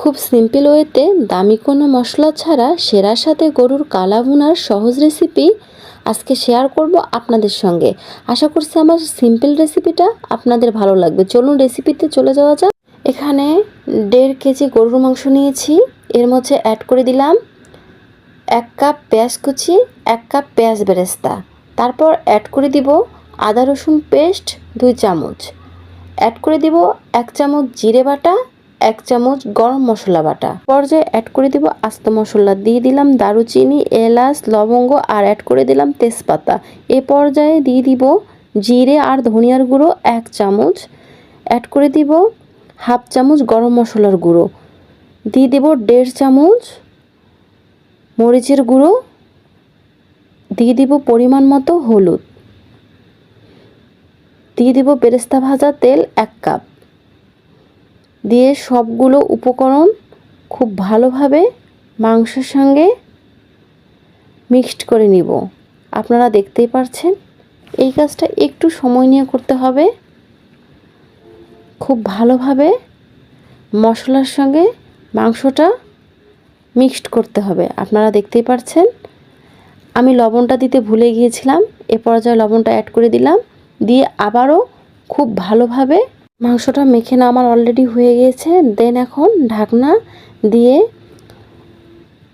খুব সিম্পল ওয়েতে দামি কোনো মশলা ছাড়া সেরার সাথে গরুর কালা ভুনার সহজ রেসিপি আজকে শেয়ার করব আপনাদের সঙ্গে। আশা করছি আমার সিম্পল রেসিপিটা আপনাদের ভালো লাগবে। চলুন রেসিপিতে চলে যাওয়া যাক। এখানে দেড় কেজি গরুর মাংস নিয়েছি। এর মধ্যে অ্যাড করে দিলাম এক কাপ পেঁয়াজ কুচি, এক কাপ পেঁয়াজ বেরেস্তা। তারপর অ্যাড করে দিব আদা রসুন পেস্ট দুই চামচ। অ্যাড করে দিব এক চামচ জিরে বাটা এক চামচ গরম মশলা বাটা। পর্যায়ে অ্যাড করে দিব আস্ত মশলা। দিয়ে দিলাম দারুচিনি, এলাচ, লবঙ্গ আর অ্যাড করে দিলাম তেজপাতা। এ পর্যায়ে দিয়ে দিব জিরে আর ধনিয়ার গুঁড়ো এক চামচ। অ্যাড করে দিব হাফ চামচ গরম মশলার গুঁড়ো। দিয়ে দেব দেড় চামচ মরিচের গুঁড়ো। দিয়ে দিব পরিমাণ মতো হলুদ। দিয়ে দিব বেরেস্তা ভাজা তেল এক কাপ। দিয়ে সবগুলো উপকরণ খুব ভালোভাবে মাংসের সঙ্গে মিক্সড করে নিব। আপনারা দেখতেই পারছেন, এই কাজটা একটু সময় নিয়ে করতে হবে। খুব ভালোভাবে মশলার সঙ্গে মাংসটা মিক্সড করতে হবে। আপনারা দেখতেই পারছেন, আমি লবণটা দিতে ভুলে গিয়েছিলাম, এ পর্যায়ে লবণটা অ্যাড করে দিলাম, দিয়ে আবারও খুব ভালোভাবে মাংসটা মেখে না আমার অলরেডি হয়ে গিয়েছে। দেন এখন ঢাকনা দিয়ে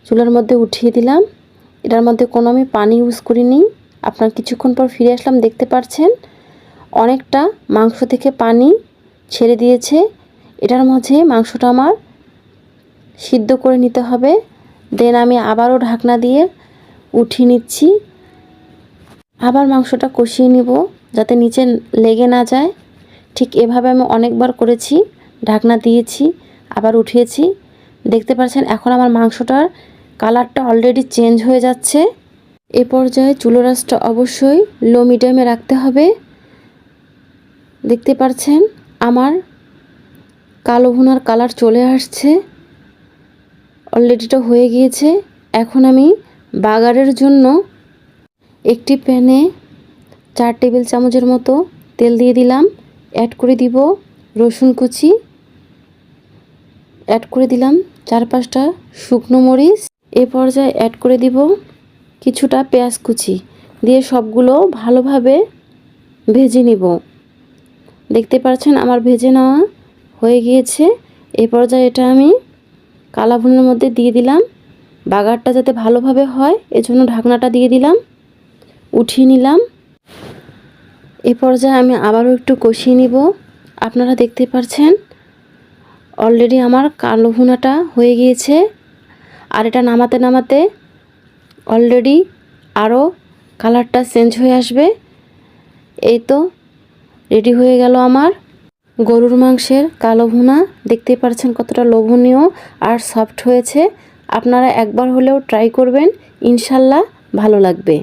চুলার মধ্যে উঠিয়ে দিলাম। এটার মধ্যে কোনো আমি পানি ইউজ করিনি। আপনার কিছুক্ষণ পর ফিরে আসলাম, দেখতে পাচ্ছেন অনেকটা মাংস থেকে পানি ছেড়ে দিয়েছে। এটার মাঝে মাংসটা আমার সিদ্ধ করে নিতে হবে। দেন আমি আবারও ঢাকনা দিয়ে উঠিয়ে নিচ্ছি। আবার মাংসটা কষিয়ে নিব যাতে নিচে লেগে না যায়। ঠিক এভাবে আমি অনেকবার করেছি, ঢাকনা দিয়েছি, আবার উঠিয়েছি। দেখতে পাচ্ছেন, এখন আমার মাংসটার কালারটা অলরেডি চেঞ্জ হয়ে যাচ্ছে। এ পর্যায়ে চুলো রাসটা অবশ্যই লো মিডিয়ামে রাখতে হবে। দেখতে পাচ্ছেন, আমার কালো ভুনার কালার চলে আসছে। অলরেডিটা হয়ে গিয়েছে। এখন আমি বাগারের জন্য একটি প্যানে চার টেবিল চামচের মতো তেল দিয়ে দিলাম। অ্যাড করে দিব রসুন কুচি। অ্যাড করে দিলাম চার পাঁচটা শুকনো মরিচ। এ পর্যায়ে অ্যাড করে দিব কিছুটা পেঁয়াজ কুচি। দিয়ে সবগুলো ভালোভাবে ভেজে নিব। দেখতে পাচ্ছেন আমার ভেজে নেওয়া হয়ে গিয়েছে। এ পর্যায়ে এটা আমি কালা ভুনের মধ্যে দিয়ে দিলাম। বাগারটা যাতে ভালোভাবে হয়, এজন্য ঢাকনাটা দিয়ে দিলাম। উঠিয়ে নিলাম। এ পর্যায়ে আমি আবারও একটু কষিয়ে নিব। আপনারা দেখতে পাচ্ছেন অলরেডি আমার কালো ভুনাটা হয়ে গিয়েছে। আর এটা নামাতে নামাতে অলরেডি আরও কালারটা চেঞ্জ হয়ে আসবে। এই তো রেডি হয়ে গেল আমার গরুর মাংসের কালো ভুনা দেখতে পাচ্ছেন কতটা লোভনীয় আর সফট হয়েছে। আপনারা একবার হলেও ট্রাই করবেন, ইনশাল্লাহ ভালো লাগবে।